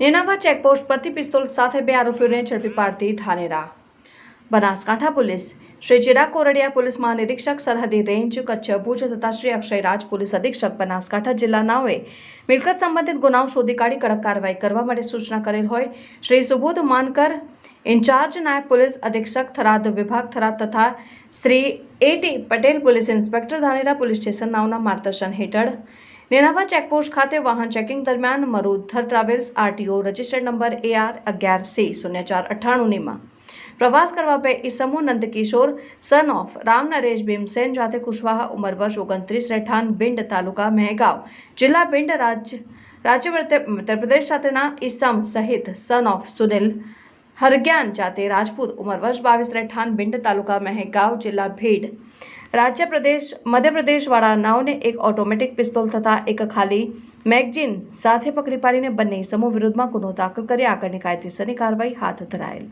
Nenava checkpost પરથી pistol સાથે બે આરોપીઓને ઝડપી પાડતી ધાનેરા બનાસકાંઠા પોલીસ. શ્રી ચિરાગ કોરડિયા પોલીસ મહાનિરીક્ષક સરહદી રેન્જ, કચ્છ ભુજ તથા શ્રી અક્ષયરાજ પોલીસ અધિક્ષક બનાસકાંઠા જિલ્લાનાઓએ મિલકત સંબંધિત ગુનાઓ શોધી કાઢી કડક કાર્યવાહી કરવા માટે સૂચના કરેલ હોય. શ્રી સુબોધ માનકર, ઇન્ચાર્જ નાયબ પોલીસ અધિક્ષક થરાદ વિભાગ થરાદ તથા Shri A T Patel police inspector Dhanera police station નાઓના માર્ગદર્શન હેઠળ નેનાવા ચેકપોસ્ટ ખાતે વાહન ચેકિંગ દરમિયાન Marudhar travels RTO registered number AR અગિયાર સી શૂન્ય ચાર અઠ્ઠાણુંનીમાં પ્રવાસ કરવા બે ઈસમો નંદકિશોર સન ઓફ રામ નરેશ ભીમસેન જાતે કુશવાહા ઉંમર વર્ષ ઓગણત્રીસ રહેઠાણ બિંડ તાલુકા મહેગાંવ જિલ્લા બિંડ રાજ્ય રાજ્ય મધ્ય મધ્યપ્રદેશ સાથેના ઈસમ સહિત સન ઓફ સુનિલ હરગ્યાન જાતે રાજપૂત ઉંમર વર્ષ બાવીસ રહેઠાણ બિંડ તાલુકા મહેગાંવ જિલ્લા ભીડ રાજ્ય પ્રદેશ મધ્યપ્રદેશવાળા નાવને એક ઓટોમેટિક પિસ્તોલ તથા એક ખાલી મેગઝીન સાથે પકડી પાડીને બંને સમૂહ વિરુદ્ધમાં ગુનો દાખલ કરી આગળની કાયદેસરની કાર્યવાહી હાથ ધરાયેલ.